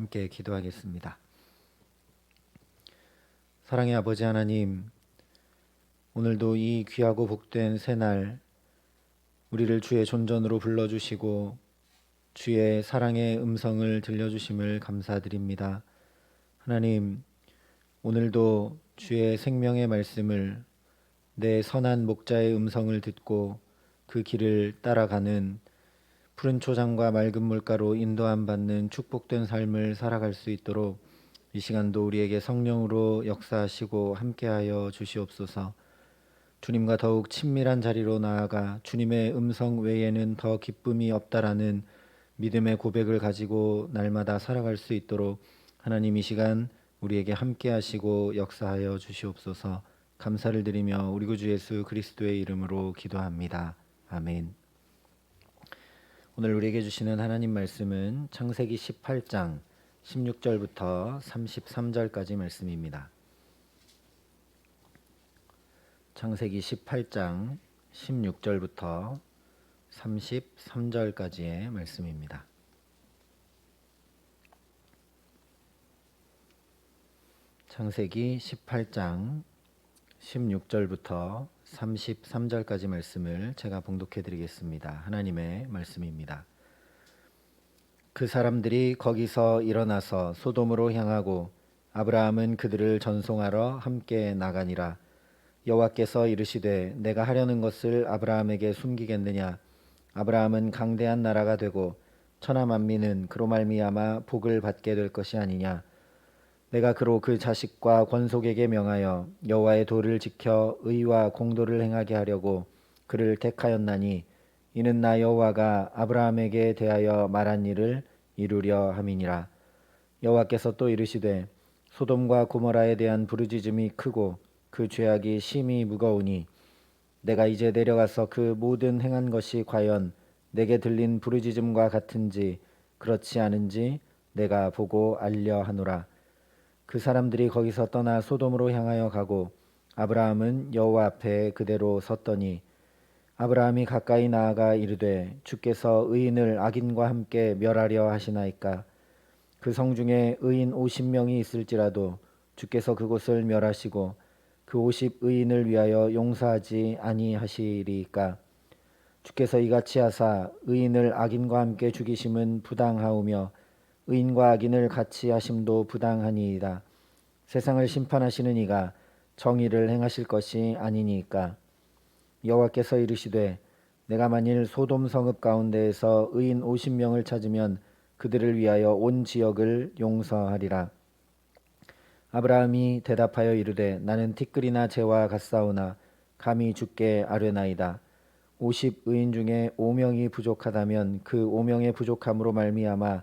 함께 기도하겠습니다. 사랑의 아버지 하나님, 오늘도 이 귀하고 복된 새날 우리를 주의 존전으로 불러주시고 주의 사랑의 음성을 들려주심을 감사드립니다. 하나님, 오늘도 주의 생명의 말씀을 내 선한 목자의 음성을 듣고 그 길을 따라가는 푸른 초장과 맑은 물가로 인도함 받는 축복된 삶을 살아갈 수 있도록 이 시간도 우리에게 성령으로 역사하시고 함께하여 주시옵소서. 주님과 더욱 친밀한 자리로 나아가 주님의 음성 외에는 더 기쁨이 없다라는 믿음의 고백을 가지고 날마다 살아갈 수 있도록 하나님 이 시간 우리에게 함께 하시고 역사하여 주시옵소서. 감사를 드리며 우리 구주 예수 그리스도의 이름으로 기도합니다. 아멘. 오늘 우리에게 주시는 하나님 말씀은 창세기 18장 16절부터 33절까지 말씀입니다. 창세기 18장 16절부터 33절까지의 말씀입니다. 창세기 18장 16절부터 33절까지 말씀을 제가 봉독해 드리겠습니다. 하나님의 말씀입니다. 그 사람들이 거기서 일어나서 소돔으로 향하고 아브라함은 그들을 전송하러 함께 나가니라 여호와께서 이르시되 내가 하려는 것을 아브라함에게 숨기겠느냐 아브라함은 강대한 나라가 되고 천하 만민은 그로 말미암아 복을 받게 될 것이 아니냐 내가 그로 그 자식과 권속에게 명하여 여호와의 도를 지켜 의와 공도를 행하게 하려고 그를 택하였나니 이는 나 여호와가 아브라함에게 대하여 말한 일을 이루려 함이니라. 여호와께서 또 이르시되 소돔과 고모라에 대한 부르짖음이 크고 그 죄악이 심히 무거우니 내가 이제 내려가서 그 모든 행한 것이 과연 내게 들린 부르짖음과 같은지 그렇지 않은지 내가 보고 알려 하노라 그 사람들이 거기서 떠나 소돔으로 향하여 가고 아브라함은 여호와 앞에 그대로 섰더니 아브라함이 가까이 나아가 이르되 주께서 의인을 악인과 함께 멸하려 하시나이까? 그 성 중에 의인 50명이 있을지라도 주께서 그곳을 멸하시고 그50 의인을 위하여 용서하지 아니하시리이까? 주께서 이같이 하사 의인을 악인과 함께 죽이심은 부당하오며 의인과 악인을 같이 하심도 부당하니이다. 세상을 심판하시는 이가 정의를 행하실 것이 아니니까. 여호와께서 이르시되 내가 만일 소돔 성읍 가운데에서 의인 50명을 찾으면 그들을 위하여 온 지역을 용서하리라. 아브라함이 대답하여 이르되 나는 티끌이나 재와 같사오나 감히 죽게 아뢰나이다. 50 의인 중에 5명이 부족하다면 그 5명의 부족함으로 말미암아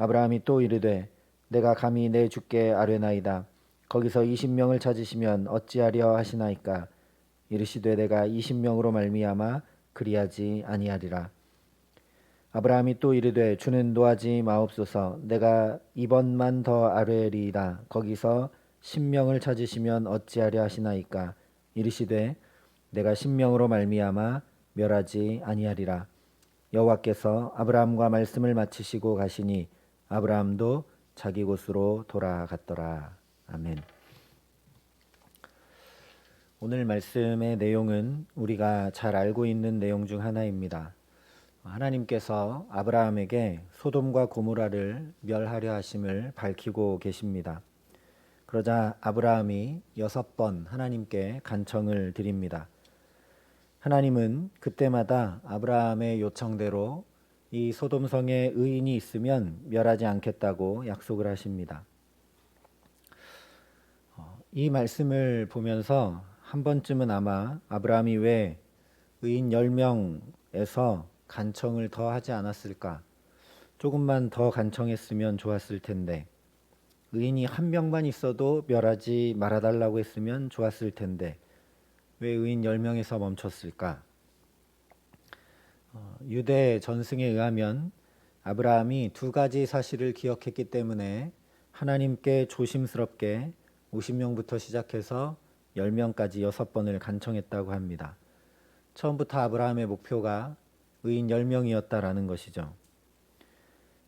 아브라함이 또 이르되 내가 감히 내 주께 아뢰나이다. 거기서 20명을 찾으시면 어찌하려 하시나이까? 이르시되 내가 20명으로 말미암아 그리하지 아니하리라. 아브라함이 또 이르되 주는 노하지 마옵소서 내가 이번만 더 아뢰리이다. 거기서 10명을 찾으시면 어찌하려 하시나이까? 이르시되 내가 10명으로 말미암아 멸하지 아니하리라. 여호와께서 아브라함과 말씀을 마치시고 가시니 아브라함도 자기 곳으로 돌아갔더라. 아멘. 오늘 말씀의 내용은 우리가 잘 알고 있는 내용 중 하나입니다. 하나님께서 아브라함에게 소돔과 고무라를 멸하려 하심을 밝히고 계십니다. 그러자 아브라함이 여섯 번 하나님께 간청을 드립니다. 하나님은 그때마다 아브라함의 요청대로 이 소돔성에 의인이 있으면 멸하지 않겠다고 약속을 하십니다. 어, 이 말씀을 보면서 한 번쯤은 아마 아브라함이 왜 의인 10명에서 간청을 더 하지 않았을까? 조금만 더 간청했으면 좋았을 텐데 의인이 한 명만 있어도 멸하지 말아달라고 했으면 좋았을 텐데 왜 의인 10명에서 멈췄을까? 어, 유대 전승에 의하면 아브라함이 두 가지 사실을 기억했기 때문에 하나님께 조심스럽게 50명부터 시작해서 10명까지 여섯 번을 간청했다고 합니다. 처음부터 아브라함의 목표가 의인 10명이었다라는 것이죠.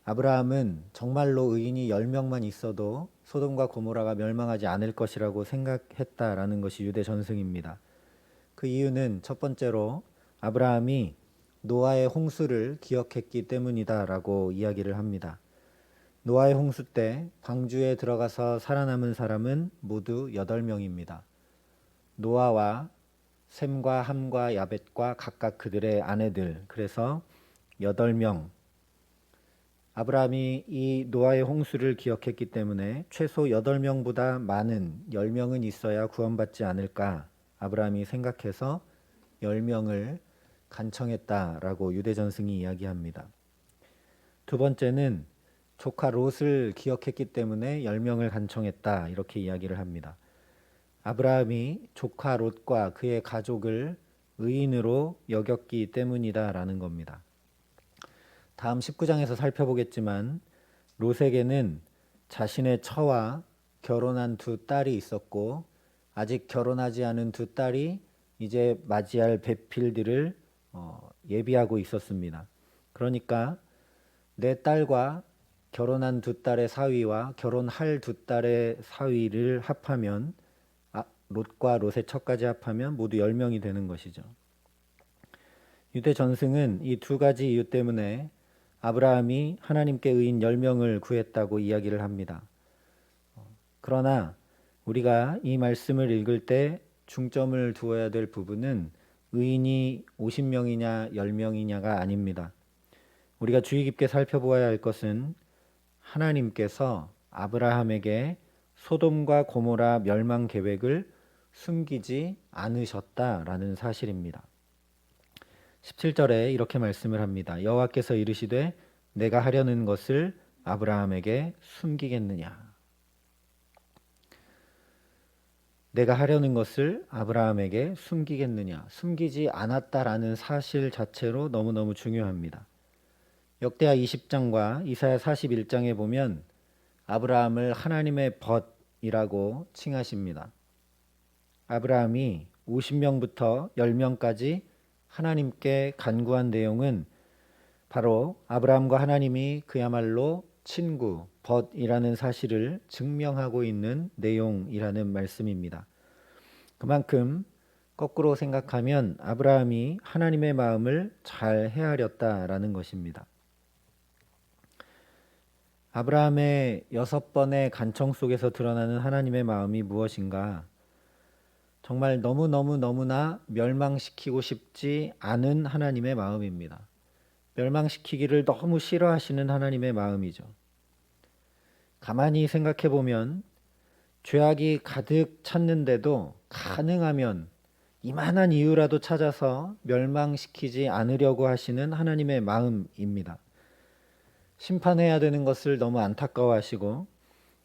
아브라함은 정말로 의인이 10명만 있어도 소돔과 고모라가 멸망하지 않을 것이라고 생각했다라는 것이 유대 전승입니다. 그 이유는 첫 번째로 아브라함이 노아의 홍수를 기억했기 때문이다라고 이야기를 합니다. 노아의 홍수 때 방주에 들어가서 살아남은 사람은 모두 8명입니다. 노아와 셈과 함과 야벳과 각각 그들의 아내들 그래서 8명 아브라함이 이 노아의 홍수를 기억했기 때문에 최소 8명보다 많은 10명은 있어야 구원받지 않을까 아브라함이 생각해서 10명을 간청했다라고 유대 전승이 이야기합니다. 두 번째는 조카 롯을 기억했기 때문에 10명을 간청했다 이렇게 이야기를 합니다. 아브라함이 조카 롯과 그의 가족을 의인으로 여겼기 때문이다라는 겁니다. 다음 19장에서 살펴보겠지만 롯에게는 자신의 처와 결혼한 두 딸이 있었고 아직 결혼하지 않은 두 딸이 이제 맞이할 배필들을 어, 예비하고 있었습니다. 그러니까 내 딸과 결혼한 두 딸의 사위와 결혼할 두 딸의 사위를 합하면 아, 롯과 롯의 척까지 합하면 모두 10명이 되는 것이죠. 유대 전승은 이 두 가지 이유 때문에 아브라함이 하나님께 의인 10명을 구했다고 이야기를 합니다. 그러나 우리가 이 말씀을 읽을 때 중점을 두어야 될 부분은 의인이 50명이냐 10명이냐가 아닙니다. 우리가 주의 깊게 살펴보아야 할 것은 하나님께서 아브라함에게 소돔과 고모라 멸망 계획을 숨기지 않으셨다라는 사실입니다. 17절에 이렇게 말씀을 합니다. 여호와께서 이르시되 내가 하려는 것을 아브라함에게 숨기겠느냐? 내가 하려는 것을 아브라함에게 숨기겠느냐? 숨기지 않았다라는 사실 자체로 너무너무 중요합니다. 역대하 20장과 이사야 41장에 보면 아브라함을 하나님의 벗이라고 칭하십니다. 아브라함이 50명부터 10명까지 하나님께 간구한 내용은 바로 아브라함과 하나님이 그야말로 친구, 벗이라는 사실을 증명하고 있는 내용이라는 말씀입니다. 그만큼 거꾸로 생각하면 아브라함이 하나님의 마음을 잘 헤아렸다라는 것입니다. 아브라함의 여섯 번의 간청 속에서 드러나는 하나님의 마음이 무엇인가? 정말 너무너무 너무나 멸망시키고 싶지 않은 하나님의 마음입니다. 멸망시키기를 너무 싫어하시는 하나님의 마음이죠. 가만히 생각해 보면 죄악이 가득 찼는데도 가능하면 이만한 이유라도 찾아서 멸망시키지 않으려고 하시는 하나님의 마음입니다. 심판해야 되는 것을 너무 안타까워하시고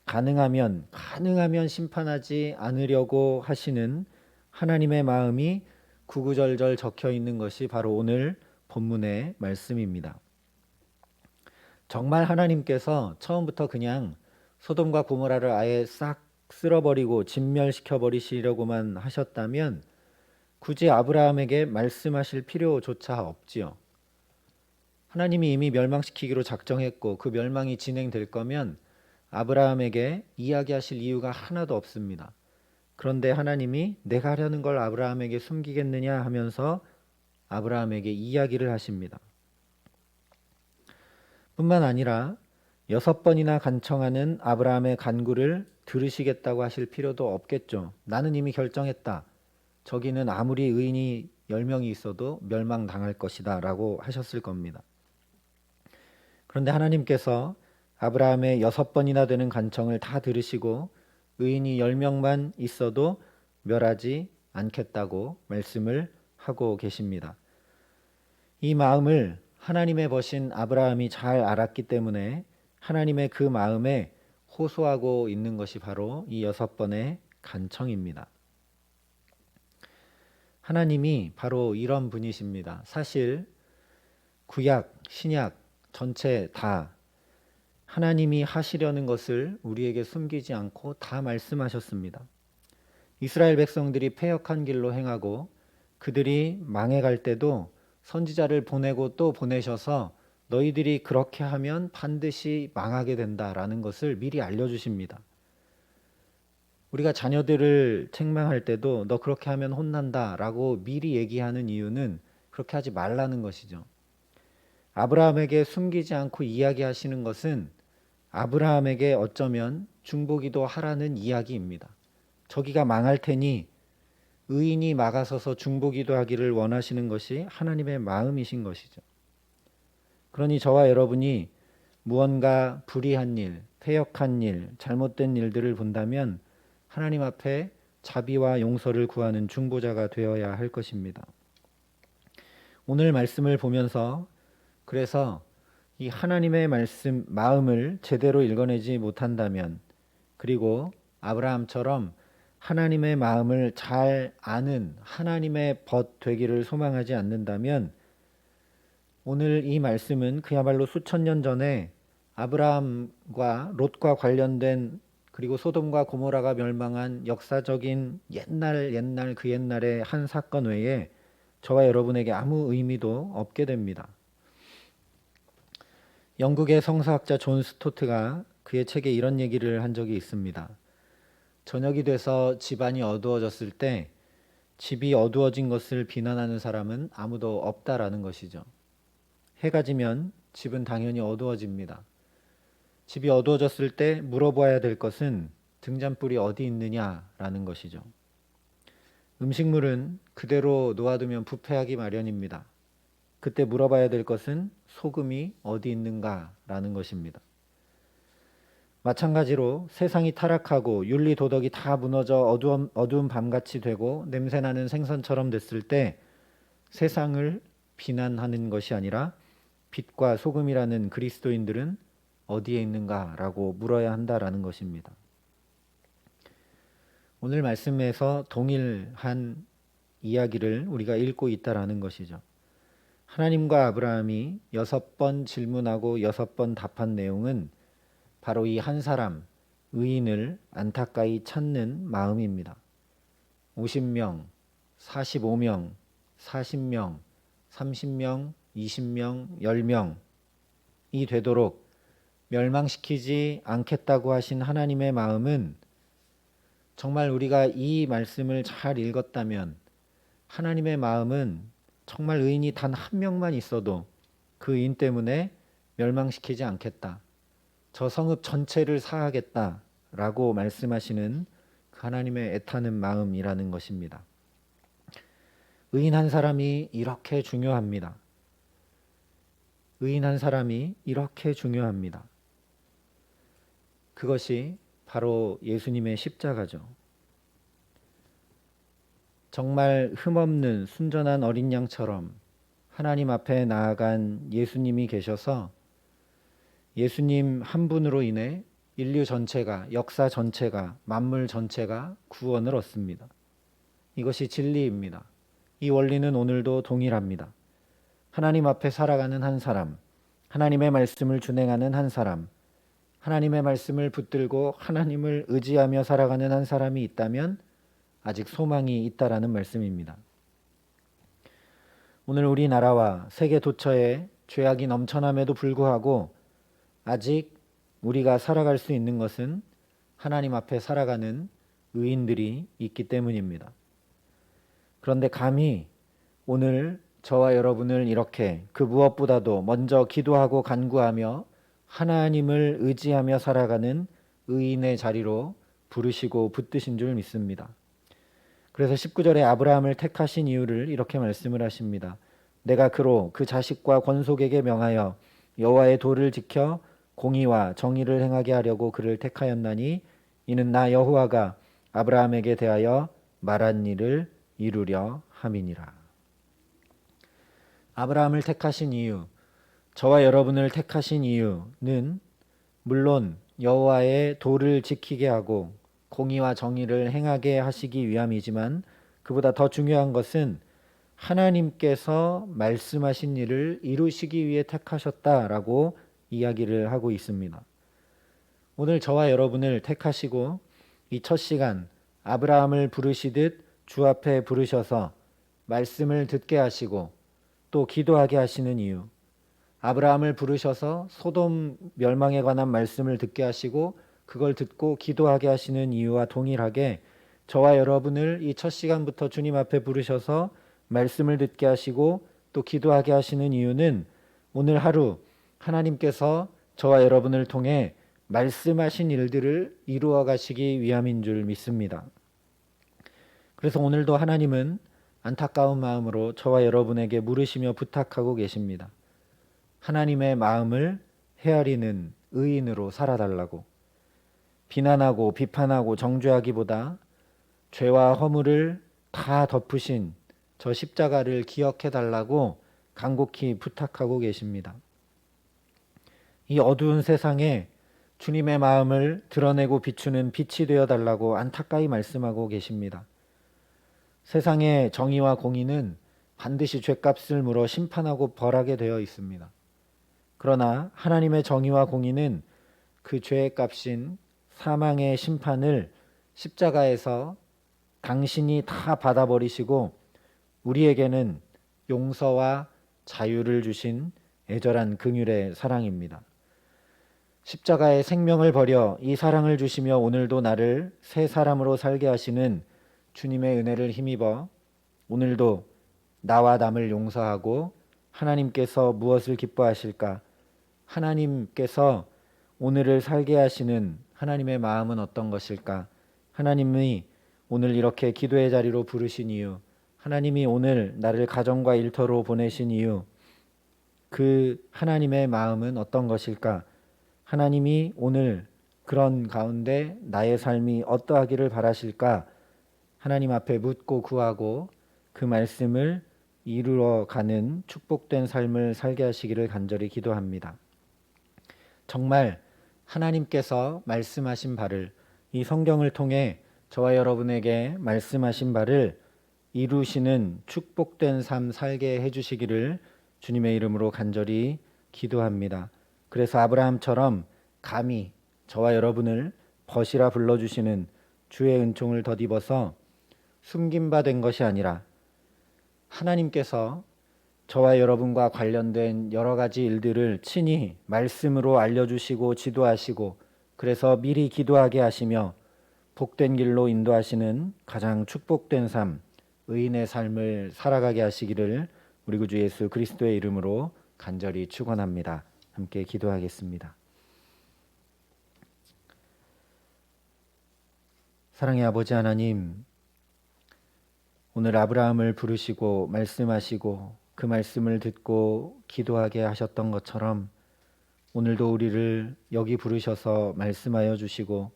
가능하면 가능하면 심판하지 않으려고 하시는 하나님의 마음이 구구절절 적혀 있는 것이 바로 오늘 본문의 말씀입니다. 정말 하나님께서 처음부터 그냥 소돔과 고모라를 아예 싹 쓸어버리고 진멸시켜 버리시려고만 하셨다면 굳이 아브라함에게 말씀하실 필요조차 없지요. 하나님이 이미 멸망시키기로 작정했고 그 멸망이 진행될 거면 아브라함에게 이야기하실 이유가 하나도 없습니다. 그런데 하나님이 내가 하려는 걸 아브라함에게 숨기겠느냐 하면서 아브라함에게 이야기를 하십니다. 뿐만 아니라 여섯 번이나 간청하는 아브라함의 간구를 들으시겠다고 하실 필요도 없겠죠. 나는 이미 결정했다. 저기는 아무리 의인이 열명이 있어도 멸망당할 것이다 라고 하셨을 겁니다. 그런데 하나님께서 아브라함의 여섯 번이나 되는 간청을 다 들으시고 의인이 열 명만 있어도 멸하지 않겠다고 말씀을 하고 계십니다. 이 마음을 하나님의 버신 아브라함이 잘 알았기 때문에 하나님의 그 마음에 호소하고 있는 것이 바로 이 여섯 번의 간청입니다. 하나님이 바로 이런 분이십니다. 사실 구약, 신약 전체 다 하나님이 하시려는 것을 우리에게 숨기지 않고 다 말씀하셨습니다. 이스라엘 백성들이 패역한 길로 행하고 그들이 망해갈 때도 선지자를 보내고 또 보내셔서 너희들이 그렇게 하면 반드시 망하게 된다라는 것을 미리 알려주십니다. 우리가 자녀들을 책망할 때도 너 그렇게 하면 혼난다 라고 미리 얘기하는 이유는 그렇게 하지 말라는 것이죠. 아브라함에게 숨기지 않고 이야기하시는 것은 아브라함에게 어쩌면 중보기도 하라는 이야기입니다. 저기가 망할 테니 의인이 막아서서 중보기도 하기를 원하시는 것이 하나님의 마음이신 것이죠. 그러니 저와 여러분이 무언가 불의한 일, 패역한 일, 잘못된 일들을 본다면 하나님 앞에 자비와 용서를 구하는 중보자가 되어야 할 것입니다. 오늘 말씀을 보면서 그래서 이 하나님의 말씀 마음을 제대로 읽어내지 못한다면 그리고 아브라함처럼 하나님의 마음을 잘 아는 하나님의 벗 되기를 소망하지 않는다면 오늘 이 말씀은 그야말로 수천 년 전에 아브라함과 롯과 관련된 그리고 소돔과 고모라가 멸망한 역사적인 옛날 옛날 그 옛날의 한 사건 외에 저와 여러분에게 아무 의미도 없게 됩니다. 영국의 성서학자 존 스토트가 그의 책에 이런 얘기를 한 적이 있습니다. 저녁이 돼서 집안이 어두워졌을 때 집이 어두워진 것을 비난하는 사람은 아무도 없다라는 것이죠. 해가 지면 집은 당연히 어두워집니다. 집이 어두워졌을 때 물어봐야 될 것은 등잔불이 어디 있느냐라는 것이죠. 음식물은 그대로 놓아두면 부패하기 마련입니다. 그때 물어봐야 될 것은 소금이 어디 있는가라는 것입니다. 마찬가지로 세상이 타락하고 윤리 도덕이 다 무너져 어두운, 어두운 밤같이 되고 냄새나는 생선처럼 됐을 때 세상을 비난하는 것이 아니라 빛과 소금이라는 그리스도인들은 어디에 있는가라고 물어야 한다라는 것입니다. 오늘 말씀에서 동일한 이야기를 우리가 읽고 있다라는 것이죠. 하나님과 아브라함이 여섯 번 질문하고 여섯 번 답한 내용은 바로 이 한 사람 의인을 안타까이 찾는 마음입니다. 50명, 45명, 40명, 30명, 20명, 10명이 되도록 멸망시키지 않겠다고 하신 하나님의 마음은 정말 우리가 이 말씀을 잘 읽었다면 하나님의 마음은 정말 의인이 단 한 명만 있어도 그 의인 때문에 멸망시키지 않겠다. 저 성읍 전체를 사하겠다라고 말씀하시는 그 하나님의 애타는 마음이라는 것입니다. 의인 한 사람이 이렇게 중요합니다. 의인 한 사람이 이렇게 중요합니다. 그것이 바로 예수님의 십자가죠. 정말 흠없는 순전한 어린 양처럼 하나님 앞에 나아간 예수님이 계셔서 예수님 한 분으로 인해 인류 전체가, 역사 전체가, 만물 전체가 구원을 얻습니다. 이것이 진리입니다. 이 원리는 오늘도 동일합니다. 하나님 앞에 살아가는 한 사람, 하나님의 말씀을 준행하는 한 사람, 하나님의 말씀을 붙들고 하나님을 의지하며 살아가는 한 사람이 있다면 아직 소망이 있다라는 말씀입니다. 오늘 우리나라와 세계 도처에 죄악이 넘쳐남에도 불구하고 아직 우리가 살아갈 수 있는 것은 하나님 앞에 살아가는 의인들이 있기 때문입니다. 그런데 감히 오늘 저와 여러분을 이렇게 그 무엇보다도 먼저 기도하고 간구하며 하나님을 의지하며 살아가는 의인의 자리로 부르시고 붙드신 줄 믿습니다. 그래서 19절에 아브라함을 택하신 이유를 이렇게 말씀을 하십니다. 내가 그로 그 자식과 권속에게 명하여 여호와의 도를 지켜 공의와 정의를 행하게 하려고 그를 택하였나니 이는 나 여호와가 아브라함에게 대하여 말한 일을 이루려 함이니라. 아브라함을 택하신 이유, 저와 여러분을 택하신 이유는 물론 여호와의 도를 지키게 하고 공의와 정의를 행하게 하시기 위함이지만 그보다 더 중요한 것은 하나님께서 말씀하신 일을 이루시기 위해 택하셨다라고 이야기를 하고 있습니다. 오늘 저와 여러분을 택하시고 이 첫 시간 아브라함을 부르시듯 주 앞에 부르셔서 말씀을 듣게 하시고 또 기도하게 하시는 이유. 아브라함을 부르셔서 소돔 멸망에 관한 말씀을 듣게 하시고 그걸 듣고 기도하게 하시는 이유와 동일하게 저와 여러분을 이 첫 시간부터 주님 앞에 부르셔서 말씀을 듣게 하시고 또 기도하게 하시는 이유는 오늘 하루 하나님께서 저와 여러분을 통해 말씀하신 일들을 이루어 가시기 위함인 줄 믿습니다. 그래서 오늘도 하나님은 안타까운 마음으로 저와 여러분에게 물으시며 부탁하고 계십니다. 하나님의 마음을 헤아리는 의인으로 살아달라고 비난하고 비판하고 정죄하기보다 죄와 허물을 다 덮으신 저 십자가를 기억해 달라고 간곡히 부탁하고 계십니다. 이 어두운 세상에 주님의 마음을 드러내고 비추는 빛이 되어 달라고 안타까이 말씀하고 계십니다. 세상의 정의와 공의는 반드시 죄값을 물어 심판하고 벌하게 되어 있습니다. 그러나 하나님의 정의와 공의는 그 죄의 값인 사망의 심판을 십자가에서 당신이 다 받아버리시고 우리에게는 용서와 자유를 주신 애절한 긍휼의 사랑입니다. 십자가의 생명을 버려 이 사랑을 주시며 오늘도 나를 새 사람으로 살게 하시는 주님의 은혜를 힘입어 오늘도 나와 남을 용서하고 하나님께서 무엇을 기뻐하실까? 하나님께서 오늘을 살게 하시는 하나님의 마음은 어떤 것일까? 하나님이 오늘 이렇게 기도의 자리로 부르신 이유, 하나님이 오늘 나를 가정과 일터로 보내신 이유, 그 하나님의 마음은 어떤 것일까? 하나님이 오늘 그런 가운데 나의 삶이 어떠하기를 바라실까? 하나님 앞에 묻고 구하고 그 말씀을 이루어 가는 축복된 삶을 살게 하시기를 간절히 기도합니다. 정말 하나님께서 말씀하신 바를 이 성경을 통해 저와 여러분에게 말씀하신 바를 이루시는 축복된 삶 살게 해주시기를 주님의 이름으로 간절히 기도합니다. 그래서 아브라함처럼 감히 저와 여러분을 벗이라 불러주시는 주의 은총을 덧입어서 숨긴 바 된 것이 아니라 하나님께서 저와 여러분과 관련된 여러 가지 일들을 친히 말씀으로 알려주시고 지도하시고 그래서 미리 기도하게 하시며 복된 길로 인도하시는 가장 축복된 삶, 의인의 삶을 살아가게 하시기를 우리 구주 예수 그리스도의 이름으로 간절히 축원합니다. 함께 기도하겠습니다. 사랑의 아버지 하나님, 오늘 아브라함을 부르시고 말씀하시고 그 말씀을 듣고 기도하게 하셨던 것처럼 오늘도 우리를 여기 부르셔서 말씀하여 주시고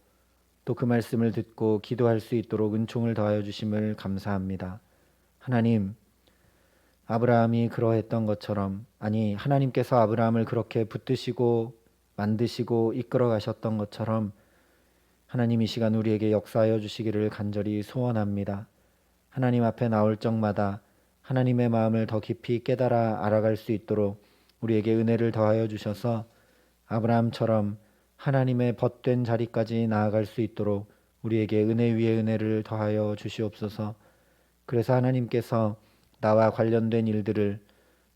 또 그 말씀을 듣고 기도할 수 있도록 은총을 더하여 주심을 감사합니다. 하나님, 아브라함이 그러했던 것처럼 아니 하나님께서 아브라함을 그렇게 붙드시고 만드시고 이끌어 가셨던 것처럼 하나님 이 시간 우리에게 역사하여 주시기를 간절히 소원합니다. 하나님 앞에 나올 적마다 하나님의 마음을 더 깊이 깨달아 알아갈 수 있도록 우리에게 은혜를 더하여 주셔서 아브라함처럼 하나님의 벗된 자리까지 나아갈 수 있도록 우리에게 은혜 위에 은혜를 더하여 주시옵소서. 그래서 하나님께서 나와 관련된 일들을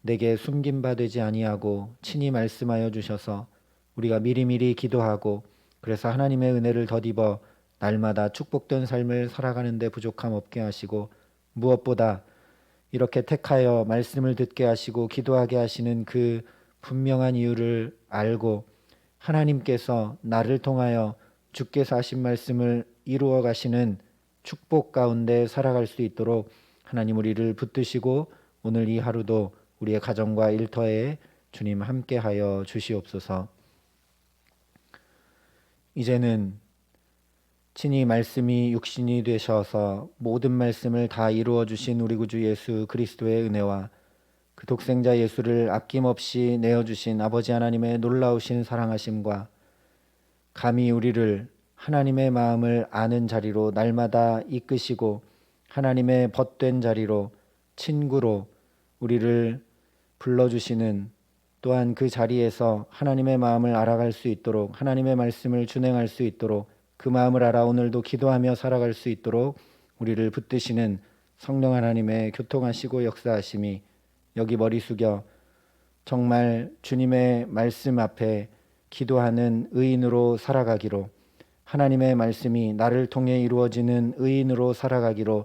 내게 숨긴 바 되지 아니하고 친히 말씀하여 주셔서 우리가 미리미리 기도하고 그래서 하나님의 은혜를 덧입어 날마다 축복된 삶을 살아가는데 부족함 없게 하시고 무엇보다 이렇게 택하여 말씀을 듣게 하시고 기도하게 하시는 그 분명한 이유를 알고 하나님께서 나를 통하여 주께서 하신 말씀을 이루어 가시는 축복 가운데 살아갈 수 있도록 하나님 우리를 붙드시고 오늘 이 하루도 우리의 가정과 일터에 주님 함께하여 주시옵소서. 이제는 친히 말씀이 육신이 되셔서 모든 말씀을 다 이루어 주신 우리 구주 예수 그리스도의 은혜와 그 독생자 예수를 아낌없이 내어 주신 아버지 하나님의 놀라우신 사랑하심과 감히 우리를 하나님의 마음을 아는 자리로 날마다 이끄시고 하나님의 벗된 자리로 친구로 우리를 불러주시는 또한 그 자리에서 하나님의 마음을 알아갈 수 있도록 하나님의 말씀을 준행할 수 있도록 그 마음을 알아 오늘도 기도하며 살아갈 수 있도록 우리를 붙드시는 성령 하나님의 교통하시고 역사하심이 여기 머리 숙여 정말 주님의 말씀 앞에 기도하는 의인으로 살아가기로 하나님의 말씀이 나를 통해 이루어지는 의인으로 살아가기로